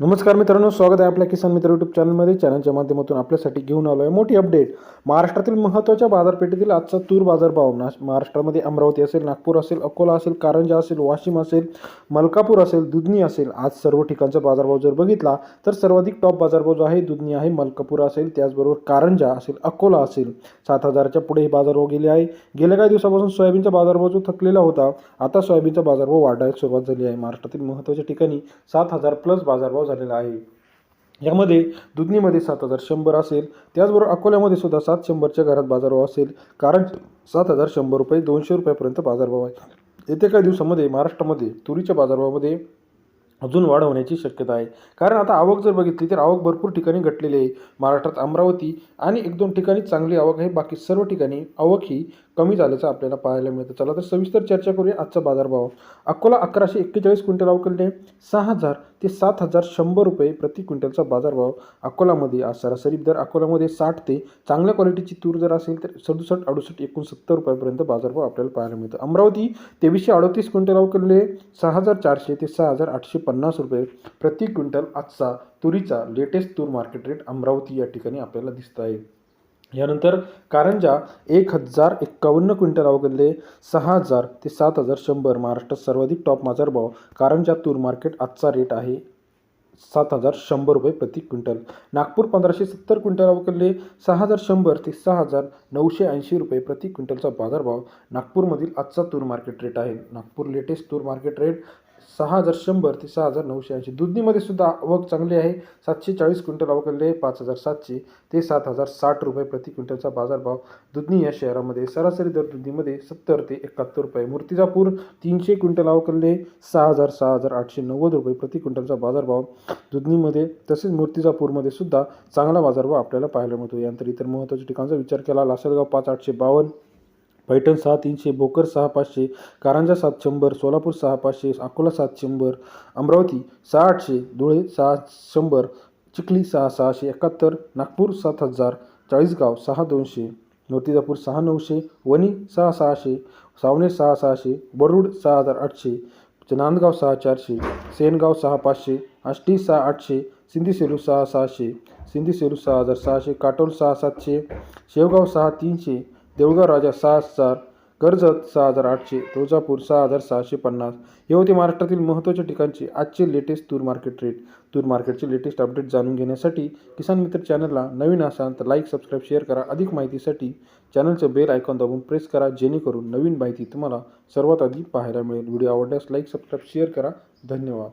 नमस्कार मित्रांनो स्वागत आहे आपल्या किसान मित्र यूट्यूब चॅनलमध्ये चॅनलच्या माध्यमातून आपल्यासाठी घेऊन आलो आहे मोठी अपडेट महाराष्ट्रातील महत्त्वाच्या बाजारपेठेतील आजचा तूर बाजारभाव ना महाराष्ट्रामध्ये अमरावती असेल नागपूर असेल अकोला असेल कारंजा असेल वाशिम असेल मलकापूर असेल दुधनी असेल. आज सर्व ठिकाणचा बाजारभाव जर बघितला तर सर्वाधिक टॉप बाजारभाव जो आहे दुधनी आहे मलकापूर असेल त्याचबरोबर कारंजा असेल अकोला असेल. सात हजाराच्या पुढे हे बाजारभाव गेले आहे. गेल्या काही दिवसापासून सोयाबीनचा बाजारभाव जो थकलेला होता आता सोयाबीनचा बाजारभाव वाढायला सुरुवात झाली आहे. महाराष्ट्रातील महत्त्वाच्या ठिकाणी सात हजार प्लस बाजारभाव झालेला आहे. यामध्ये दुधनीमध्ये सात हजार शंभर असेल त्याचबरोबर अकोल्यामध्ये सुद्धा सात शंभरच्या घरात बाजारभाव असेल कारण सात हजार शंभर रुपये दोनशे रुपयापर्यंत बाजारभाव आहे येत्या काही दिवसामध्ये महाराष्ट्रामध्ये तुरीच्या बाजारभावामध्ये अजून वाढ होण्याची शक्यता आहे. कारण आता आवक जर बघितली तर आवक भरपूर ठिकाणी घटलेली आहे. महाराष्ट्रात अमरावती आणि एक दोन ठिकाणी चांगली आवक आहे. बाकी सर्व ठिकाणी आवक ही कमी झाल्याचं आपल्याला पाहायला मिळतं. चला तर सविस्तर चर्चा करूया आजचा बाजारभाव. अकोला अकराशे एक्केचाळीस क्विंटल अवकलने सहा हजार ते सात हजार शंभर रुपये प्रति क्विंटलचा बाजारभाव अकोलामध्ये आज सरासरी दर अकोल्यामध्ये साठ ते चांगल्या क्वालिटीची तूर जर असेल तर सदुसष्ट अडुसष्ट एकोणसत्तर रुपयापर्यंत बाजारभाव आपल्याला पाहायला मिळतो. अमरावती तेवीसशे अडतीस क्विंटल अवकलने सहा हजार चारशे ते सहा हजार आठशे पन्नास रुपये प्रति क्विंटल आजचा तुरीचा लेटेस्ट तूर मार्केट रेट अमरावती या ठिकाणी आपल्याला दिसत आहे. यानंतर कारंजा एक हजार एक्कावन्न क्विंटल अवघडले सहा हजार ते सात हजार शंभर. महाराष्ट्रात सर्वाधिक टॉप बाजारभाव कारंजा तूर मार्केट आजचा रेट आहे सात हजार शंभर रुपये प्रति क्विंटल. नागपूर पंधराशे सत्तर क्विंटल अवघडले सहा हजार शंभर ते सहा हजार नऊशे ऐंशी रुपये प्रति क्विंटलचा बाजारभाव नागपूरमधील आजचा तूर मार्केट रेट आहे. नागपूर लेटेस्ट तूर मार्केट रेट सहा हजार शंभर ते सहा हजार नऊशे ऐंशी. दुधनीमध्ये सुद्धा आवक चांगली आहे. सातशे चाळीस क्विंटल अवघडले पाच हजार सातशे ते सात हजार साठ रुपये प्रति क्विंटलचा बाजारभाव दुधनी या शहरामध्ये सरासरी दर दुधनीमध्ये सत्तर ते एकाहत्तर रुपये. मूर्तिजापूर तीनशे क्विंटल अवघडले सहा हजार सहा हजार आठशे नव्वद रुपये प्रति क्विंटलचा बाजारभाव दुधनीमध्ये तसेच मूर्तिजापूरमध्ये सुद्धा चांगला बाजारभाव आपल्याला पाहायला मिळतो. यानंतर इतर महत्त्वाच्या ठिकाणचा विचार केला. लासलगाव पाच आठशे बावन्न. पैठण सहा तीनशे भोकर सहा पाचशे कारंजा सात शंभर सोलापूर सहा पाचशे अकोला सात शंभर अमरावती सहा आठशे धुळे सहा शंभर चिखली सहा सहाशे एकाहत्तर नागपूर सात हजार चाळीसगाव सहा दोनशे मूर्तिजापूर सहा नऊशे वणी सहा सहाशे सावणे सहा सहाशे बरुड सहा हजार आठशे नांदगाव सहा चारशे सेनगाव सहा पाचशे आष्टी सहा आठशे सिंधी सेलू सहा सहाशे सिंधी सेलू सहा हजार सहाशे काटोल सहा सातशे शेवगाव सहा तीनशे देऊळगाव राजा सहा हजार कर्जत सहा हजार आठशे तुळजापूर सहा हजार सहाशे पन्नास. हे होते महाराष्ट्रातील महत्त्वाच्या ठिकाणचे आजचे लेटेस्ट तूर मार्केट रेट तूर मार्केटचे लेटेस्ट अपडेट जाणून घेण्यासाठी किसान मित्र चॅनलला नवीन असाल तर लाईक सबस्क्राईब शेअर करा. अधिक माहितीसाठी चॅनलचं बेल आयकॉन दाबून प्रेस करा जेणेकरून नवीन माहिती तुम्हाला सर्वात आधी पाहायला मिळेल. व्हिडिओ आवडल्यास लाईक सबस्क्राईब शेअर करा. धन्यवाद.